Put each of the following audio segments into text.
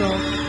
ดั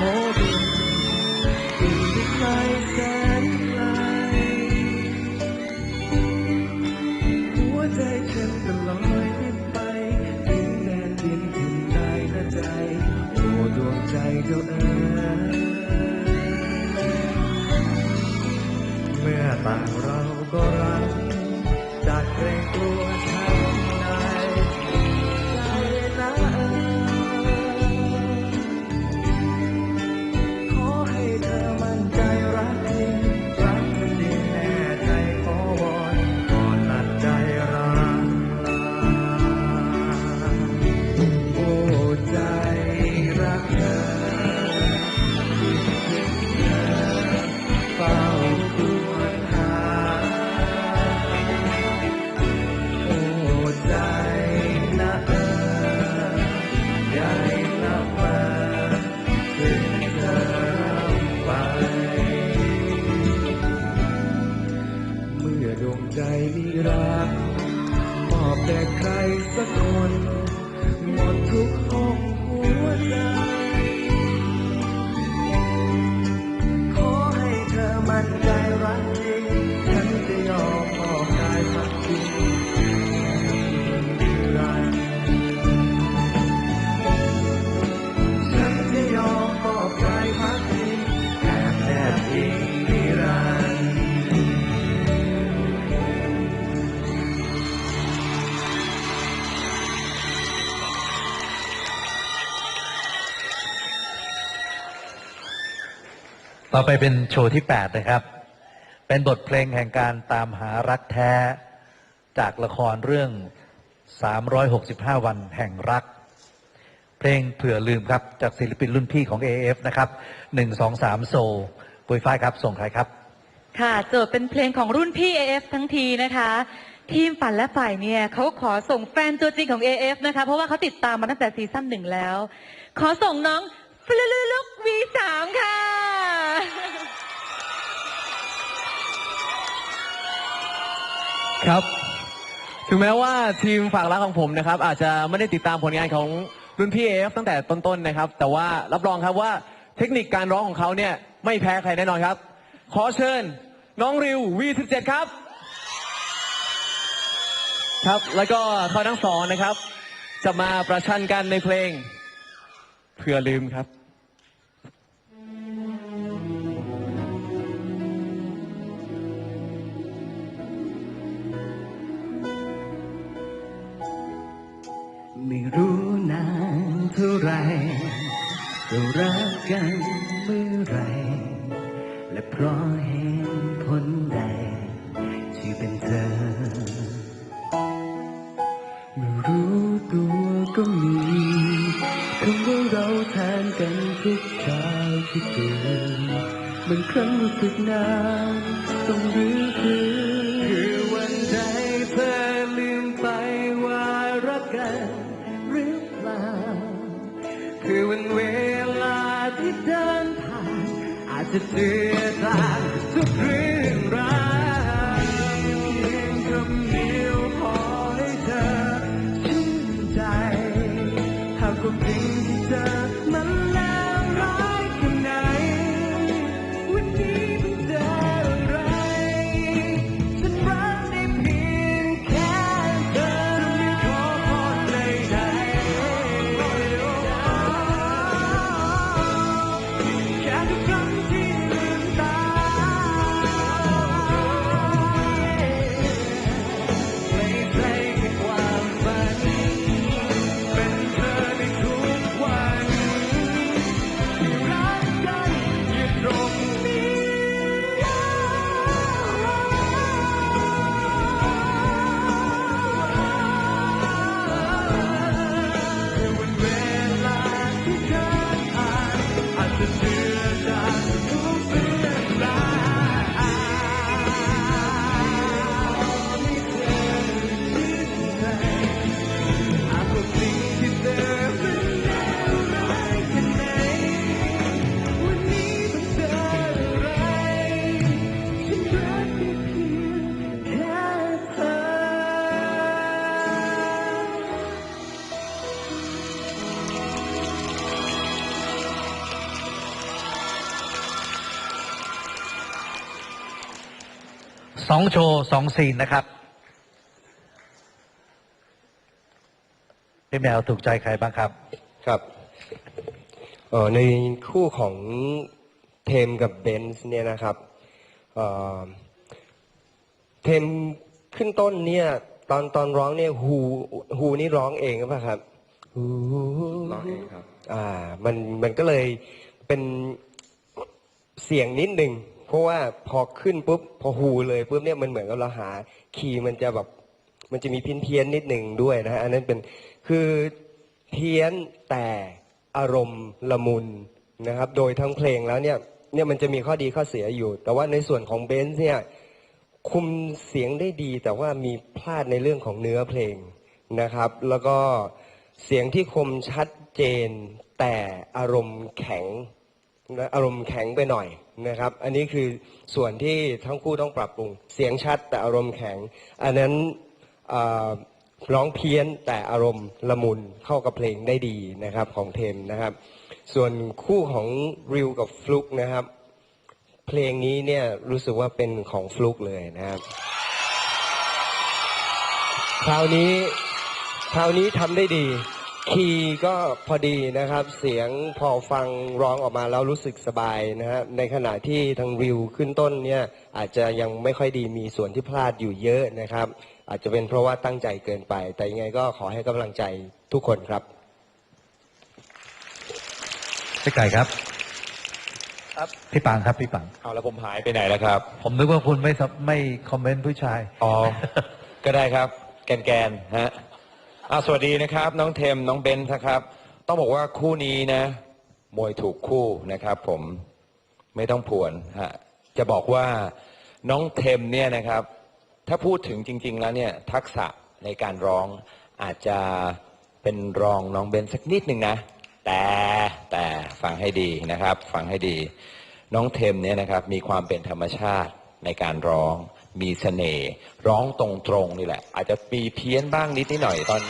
ต่อไปเป็นโชว์ที่ 8 นะครับ เป็นบทเพลงแห่งการตามหารักแท้ จากละครเรื่อง 365 วันแห่งรัก เพลงเผื่อลืมครับ จากศิลปินรุ่นพี่ของ AF นะครับ 1 2 3 โซปุยฝ้ายครับ ส่งใครครับ ค่ะโจทย์เป็นเพลงของรุ่นพี่ AF ทั้งทีนะคะ ทีมฝันและฝ่ายเนี่ยเขาขอส่งแฟนตัวจริงของ AF นะคะ เพราะว่าเขาติดตามมาตั้งแต่ซีซั่นหนึ่งแล้ว ขอส่งน้องฟลุลุก V3 ค่ะ ครับ ถึงแม้ว่าทีมฝากรักของผมนะครับ อาจจะไม่ได้ติดตามผลงานของรุ่นพี่เอฟตั้งแต่ต้นๆนะครับ แต่ว่ารับรองครับว่าเทคนิคการร้องของเขาเนี่ยไม่แพ้ใครแน่นอนครับ ขอเชิญน้องริว V17 ครับ ครับแล้วก็เขาทั้งสองนะครับ จะมาประชันกันในเพลง เพื่อลืมครับ ไม่รู้นานเท่าไรเรารักกันเมื่อไร และเพราะเหตุผลใดที่เป็นเธอ ไม่รู้ตัวก็มีคำว่าเราแทนกันทุกเช้าที่ตื่นบางครั้งรู้สึกนานต้องรื้อฟื้น คือวันเวลาที่เดินผ่านอาจจะเจือจางทุกเรื่อง สองโชว์สองซีนนะครับ พี่แมวถูกใจใครบ้างครับ ครับเอ่อในคู่ของเทมกับเบนซ์เนี่ยนะครับเอ่อเทมขึ้นต้นเนี่ย ตอนตอนร้องเนี่ยฮูฮูนี่ร้องเองหรือเปล่าครับฮูร้องเองครับ อ่า มันมันก็เลยเป็นเสียงนิดหนึ่ง เพราะว่าพอขึ้นปุ๊บพอฮูเลยปุ๊บเนี่ยมันเหมือนกับเราหาคีย์มันจะแบบมันจะมีเพี้ยนเพี้ยนนิดหนึ่งด้วยนะฮะอันนั้นเป็นคือเพี้ยนแต่อารมณ์ละมุนนะครับ โดยทั้งเพลงแล้วเนี่ยเนี่ยมันจะมีข้อดีข้อเสียอยู่ แต่ว่าในส่วนของเบนซ์เนี่ยคุมเสียงได้ดี แต่ว่ามีพลาดในเรื่องของเนื้อเพลงนะครับ แล้วก็เสียงที่คมชัดเจนแต่อารมณ์แข็งนะอารมณ์แข็งไปหน่อย นะครับ อันนี้คือส่วนที่ทั้งคู่ต้องปรับปรุง เสียงชัดแต่อารมณ์แข็ง อันนั้นร้องเพี้ยนแต่อารมณ์ละมุนเข้ากับเพลงได้ดีนะครับของเทมนะครับ ส่วนคู่ของริวกับฟลุกนะครับ เพลงนี้เนี่ยรู้สึกว่าเป็นของฟลุกเลยนะครับ คราวนี้คราวนี้ทำได้ดี คีย์ก็พอดีนะครับ เสียงพอฟังร้องออกมาแล้วรู้สึกสบายนะฮะในขณะที่ทางริวขึ้นต้นเนี่ยอาจจะยังไม่ค่อยดีมีส่วนที่พลาดอยู่เยอะนะครับ อาจจะเป็นเพราะว่าตั้งใจเกินไป แต่ยังไงก็ขอให้กำลังใจทุกคนครับพี่ไก่ครับ ครับพี่ปังครับพี่ปังเอาแล้วผมหายไปไหนแล้วครับ ผมนึกว่าคุณไม่สับไม่คอมเมนต์ผู้ชายอ๋อก็ได้ครับ แกนแกนๆฮะ อ่าสวัสดีนะครับ น้องเทมน้องเบนซ์นะครับ ต้องบอกว่าคู่นี้นะมวยถูกคู่นะครับ ผมไม่ต้องผวนฮะจะบอกว่าน้องเทมเนี่ยนะครับ ถ้าพูดถึงจริง ๆ แล้วเนี่ย ทักษะในการร้องอาจจะเป็นรองน้องเบนสักนิดหนึ่งนะ แต่แต่ฟังให้ดีนะครับ ฟังให้ดี น้องเทมเนี่ยนะครับ มีความเป็นธรรมชาติในการร้อง มีเสน่ห์ร้องตรงๆนี่แหละ อาจจะมีเพี้ยนบ้างนิดนิดหน่อยตอน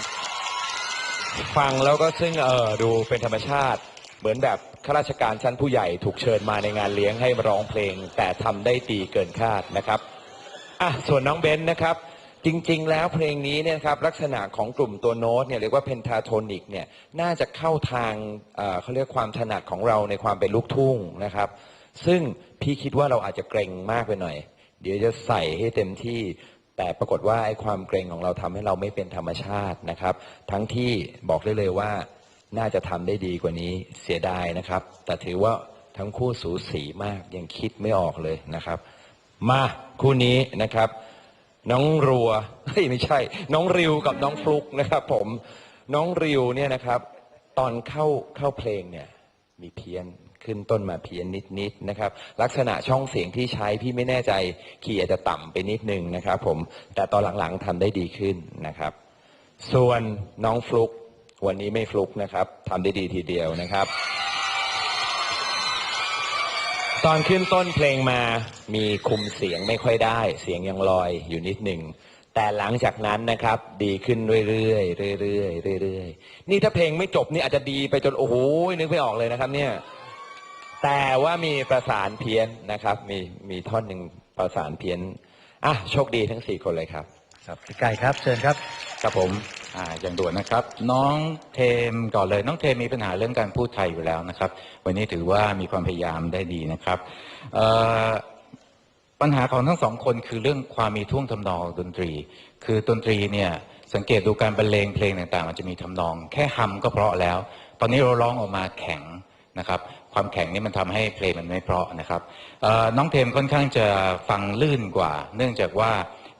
ฟังแล้วก็ซึ่งเออดูเป็นธรรมชาติ เหมือนแบบข้าราชการชั้นผู้ใหญ่ถูกเชิญมาในงานเลี้ยงให้ร้องเพลง แต่ทำได้ดีเกินคาดนะครับอะส่วนน้องเบนนะครับ จริง ๆ แล้วเพลงนี้เนี่ยครับลักษณะของกลุ่มตัวโน้ตเนี่ยเรียกว่าเพนทาโทนิกเนี่ยน่าจะเข้าทางเเขาเรียกความถนัดของเราในความเป็นลูกทุ่งนะครับ ซึ่งพี่คิดว่าเราอาจจะเกรงมากไปหน่อย เดี๋ยวจะใส่ให้เต็มที่ แต่ปรากฏว่าไอ้ความเกรงของเราทำให้เราไม่เป็นธรรมชาตินะครับ ทั้งที่บอกได้เลยว่าน่าจะทำได้ดีกว่านี้เสียดายนะครับ แต่ถือว่าทั้งคู่สูสีมากยังคิดไม่ออกเลยนะครับ มาคู่นี้นะครับ น้องรัวเฮ้ยไม่ใช่ น้องริวกับน้องฟลุกนะครับผมน้องริวเนี่ยนะครับ ตอนเข้าเข้าเพลงเนี่ยมีเพี้ยน ขึ้นต้นมาเพี้ยนนิดๆนะครับ ลักษณะช่องเสียงที่ใช้พี่ไม่แน่ใจคีย์อาจจะต่ำไปนิดนึงนะครับ ผมแต่ตอนหลังๆทำได้ดีขึ้นนะครับ ส่วนน้องฟลุกวันนี้ไม่ฟลุกนะครับทำได้ดีทีเดียวนะครับ ตอนขึ้นต้นเพลงมามีคุมเสียงไม่ค่อยได้ เสียงยังลอยอยู่นิดหนึ่งแต่หลังจากนั้นนะครับ ดีขึ้นเรื่อยๆเรื่อยๆเรื่อยๆนี่ถ้าเพลงไม่จบนี่อาจจะดีไปจนโอ้โหนึกไม่ออกเลยนะครับ เนี่ย แต่ว่ามีประสานเพี้ยนนะครับ มีมีท่อนหนึ่งประสานเพี้ยนอะโชคดีทั้งสี่คนเลยครับ ครับพี่ไก่ครับ เชิญครับครับผมอ่าอย่างด่วนนะครับ น้องเทมก่อนเลย น้องเทมมีปัญหาเรื่องการพูดไทยอยู่แล้วนะครับ วันนี้ถือว่ามีความพยายามได้ดีนะครับเอ่อปัญหาของทั้งสองคนคือเรื่องความมีท่วงทำนองดนตรี คือดนตรีเนี่ยสังเกตดูการบรรเลงเพลงต่างๆมันจะมีทำนอง แค่ฮัมก็เพราะแล้ว ตอนนี้เราร้องออกมาแข็งนะครับ ความแข็งนี่มันทำให้เพลงมันไม่เพราะนะครับน้องเทมค่อนข้างจะฟังลื่นกว่า เนื่องจากว่า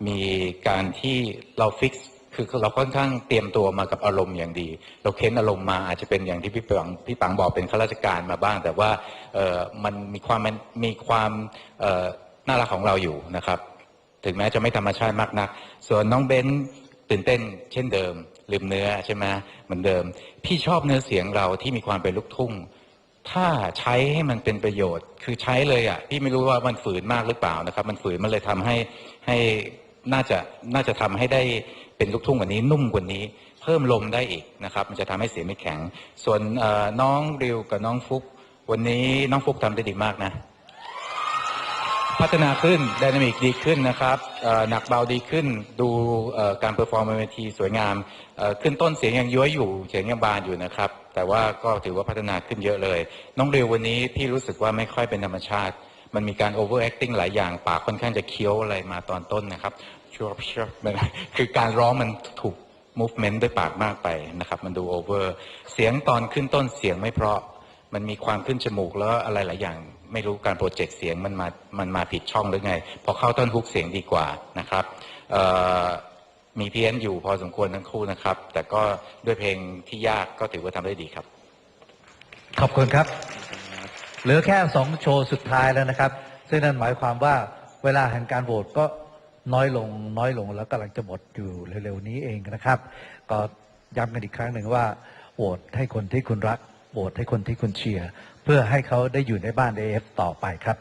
มีการที่เราฟิกคือเราค่อนข้างเตรียมตัวมากับอารมณ์อย่างดี เราเค้นอารมณ์มาอาจจะเป็นอย่างที่พี่ปังพี่ปังบอกเป็นข้าราชการมาบ้าง แต่ว่ามันมีความมีความน่ารักของเราอยู่นะครับ ถึงแม้จะไม่ธรรมชาติมากนัก ส่วนน้องเบนตื่นเต้น เช่นเดิมลืมเนื้อใช่ไหมเหมือนเดิม พี่ชอบเนื้อเสียงเราที่มีความเป็นลูกทุ่ง ถ้าใช้ให้มันเป็นประโยชน์ คือใช้เลยอะพี่ไม่รู้ว่ามันฝืนมากหรือเปล่านะครับ มันฝืนมันเลยทำให้ให้น่าจะน่าจะทำให้ได้เป็นลูกทุ่งกว่านี้นุ่มกว่านี้ เพิ่มลมได้อีกนะครับ มันจะทำให้เสียงไม่แข็ง ส่วนน้องริวกับน้องฟุก วันนี้น้องฟุกทำได้ดีมากนะ พัฒนาขึ้นไดนามิกดีขึ้นนะครับหนักเบาดีขึ้นดูการเ e อร์ฟอร์มบนเวทีสวยงามขึ้นต้นเสียงยังย้วยอยู่เสียงยังบานอยู่นะครับ แต่ว่าก็ถือว่าพัฒนาขึ้นเยอะเลย น้องเริววันนี้พี่รู้สึกว่าไม่ค่อยเป็นธรรมชาติ มันมีการ over acting หลายอย่างปากค่อนข้างจะเคี้ยวอะไรมาตอนต้นนะครับชัวร์ชัวร์มันคือการร้องมันถูก movement ด้วยปากมากไปนะครับ มันดู over เสียงตอนขึ้นต้นเสียงไม่เพราะ มันมีความขึ้นจมูกแล้วอะไรหลายอย่าง ไม่รู้การโปรเจกต์เสียงมันมา มันมาผิดช่องหรือไง พอเข้าต้นฮุกเสียงดีกว่านะครับเอ่อ มีเพี้ยนอยู่พอสมควรทั้งคู่นะครับ แต่ก็ด้วยเพลงที่ยากก็ถือว่าทำได้ดีครับ ขอบคุณครับ เหลือแค่สองโชว์สุดท้ายแล้วนะครับ ซึ่งนั่นหมายความว่าเวลาแห่งการโหวตก็น้อยลงน้อยลงแล้วกำลังจะหมดอยู่เร็วๆนี้เองนะครับ ก็ย้ำกันอีกครั้งหนึ่งว่าโหวตให้คนที่คุณรักโหวตให้คนที่คุณเชียร์เพื่อให้เขาได้อยู่ในบ้านเอฟต่อไปครับ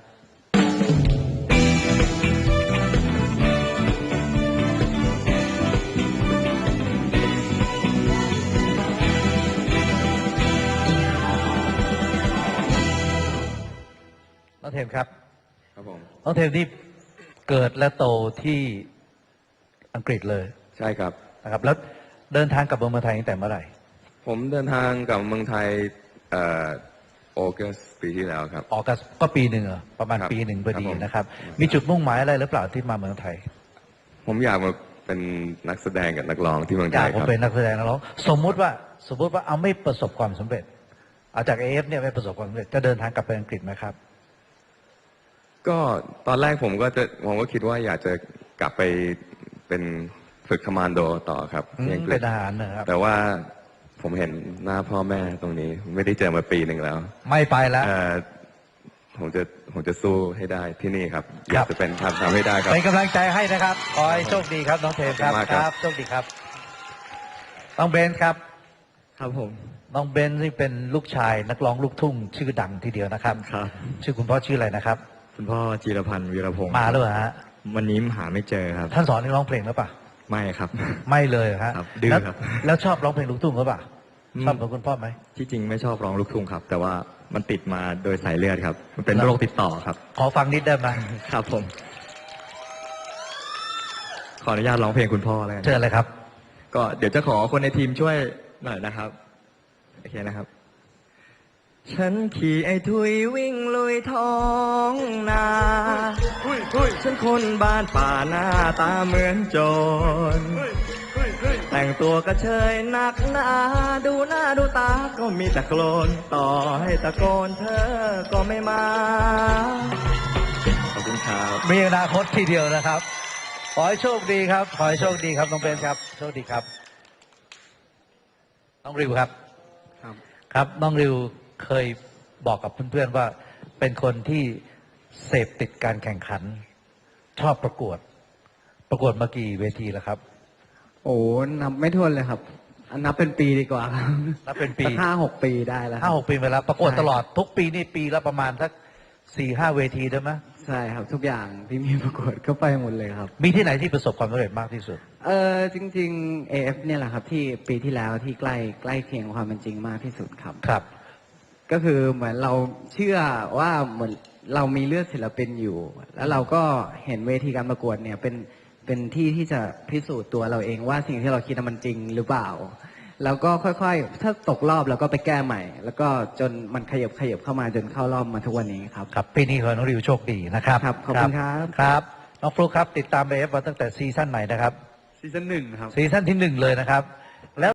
องเทมครับ ครับผม น้องเทมนี่เกิดและโตที่อังกฤษเลยใช่ครับ นะครับ แล้วเดินทางกลับเมืองไทยตั้งแต่เมื่อไหร่ ผมเดินทางกลับเมืองไทยเอ่อโอกัสปีที่แล้วครับ ออกก็ก็ปีหนึ่งเหรอประมาณครับปีหนึ่งพอดีครับผม นะครับ มีจุดมุ่งหมายอะไรหรือเปล่าที่มาเมืองไทย ผมอยากมาเป็นนักแสดงกับนักร้องที่เมืองอไทยากยคมารับ เป็นนักแสดงนักร้องสมมุติว่าสมมุติว่าเอาไม่ประสบความสำเร็จ เอาจากเอฟเนี่ยไม่ประสบความสำเร็จจะเดินทางกลับไปอังกฤษไหมครับ ก็ตอนแรกผมก็จะผมก็คิดว่าอยากจะกลับไปเป็นฝึกคอมมานโดต่อครับอืมที่อังกฤเป็ษนทหารนะครับ แต่ว่าผมเห็นหน้าพ่อแม่ตรงนี้ ไม่ได้เจอมาปีหนึ่งแล้วไม่ไปแล้ว เอ่อผมจะผมจะสู้ให้ได้ที่นี่ครับคอรัยาบกจะเป็นทำทำให้ได้ครับ เป็นกำลังใจให้นะครับ ขอให้โชคดีครับน้องเทมครับขอบคุณมากครับ โชคดีครับ น้องเบนซ์ครับ ครับผม น้องเบนซ์นี่เป็นลูกชายนักร้องลูกทุ่งชื่อดังทีเดียวนะครับ ครับ ชื่อคุณพ่อชื่ออะไรนะครับ คุณพ่อจีรพันธ์วีรพงศ์มาหรือเปล่าฮะวันนี้หาไม่เจอครับ ท่านสอนให้ร้องเพลงหรือเปล่าไม่ครับ ไม่เลยเหรอฮะครับดื้อแล้วครับ แล้วชอบร้องเพลงลูกทุ่งหรือเปล่าอืมชอบเหมือนคุณพ่อไหม ที่จริงไม่ชอบร้องลูกทุ่งครับ แต่ว่ามันติดมาโดยสายเลือดครับ มันเป็นโรคติดต่อครับ ขอฟังนิดได้ไหมครับผม ขออนุญาตร้องเพลงคุณพ่อแล้วกันเชิญเลยครับ ก็เดี๋ยวจะขอคนในทีมช่วยหน่อยนะครับ โอเคนะครับ ฉันขี่ไอ้ทุยวิ่งลุยท้องนาฉันคนบ้านป่าหน้าตาเหมือนโจร แต่งตัวกระเชยหนักหนาดูหน้าดูตาก็มีแต่โกลนต่อให้ตะโกนเธอก็ไม่มา ขอบคุณครับมีอนาคตทีเดียวนะครับ ขอให้โชคดีครับ ขอให้โชคดีครับน้องเบนซ์ครับ โชคดีครับ น้องริวครับ ครับครับน้องริว เคยบอกกับเพื่อนๆว่าเป็นคนที่เสพติดการแข่งขัน ชอบประกวด ประกวดมากี่เวทีแล้วครับ โอ้นับไม่ถ้วนเลยครับอันนับเป็นปีดีกว่าครับนับเป็นปีสักห้าหกปีได้แล้วคห้ารับหกปีไปแล้วประกวดใช่ตลอดทุกปีนี่ปีละประมาณสักสี่ห้าเวทีได้ไหมใช่ครับ ทุกอย่างที่มีประกวดก็ไปหมดเลยครับ มีที่ไหนที่ประสบความสำเร็จมากที่สุด เออจริง ๆ AF เนี่ยแหละครับ ที่ปีที่แล้วที่ใกล้ใกล้เคียงความเป็นจริงมากที่สุดครับครับ ก็คือเหมือนเราเชื่อว่าเหมือนเรามีเลือดศิลปินอยู่ แล้วเราก็เห็นเวทีการประกวดเนี่ยเป็นเป็นที่ที่จะพิสูจน์ตัวเราเองว่าสิ่งที่เราคิดน่ะมันจริงหรือเปล่า แล้วก็ค่อยๆ ถ้าตกรอบเราก็ไปแก้ใหม่ แล้วก็จนมันขยับขยับเข้ามาจนเข้ารอบมาทุกวันนี้ครับ ครับปีนี้ขอให้น้องริวโชคดีนะครับครับขอบคุณครับ ครับน้องฟลุ๊กครับติดตามเอฟมาตั้งแต่ซีซั่นไหนนะครับซีซั่นหนึ่งครับซีซั่นที่หนึ่งเลยนะครับ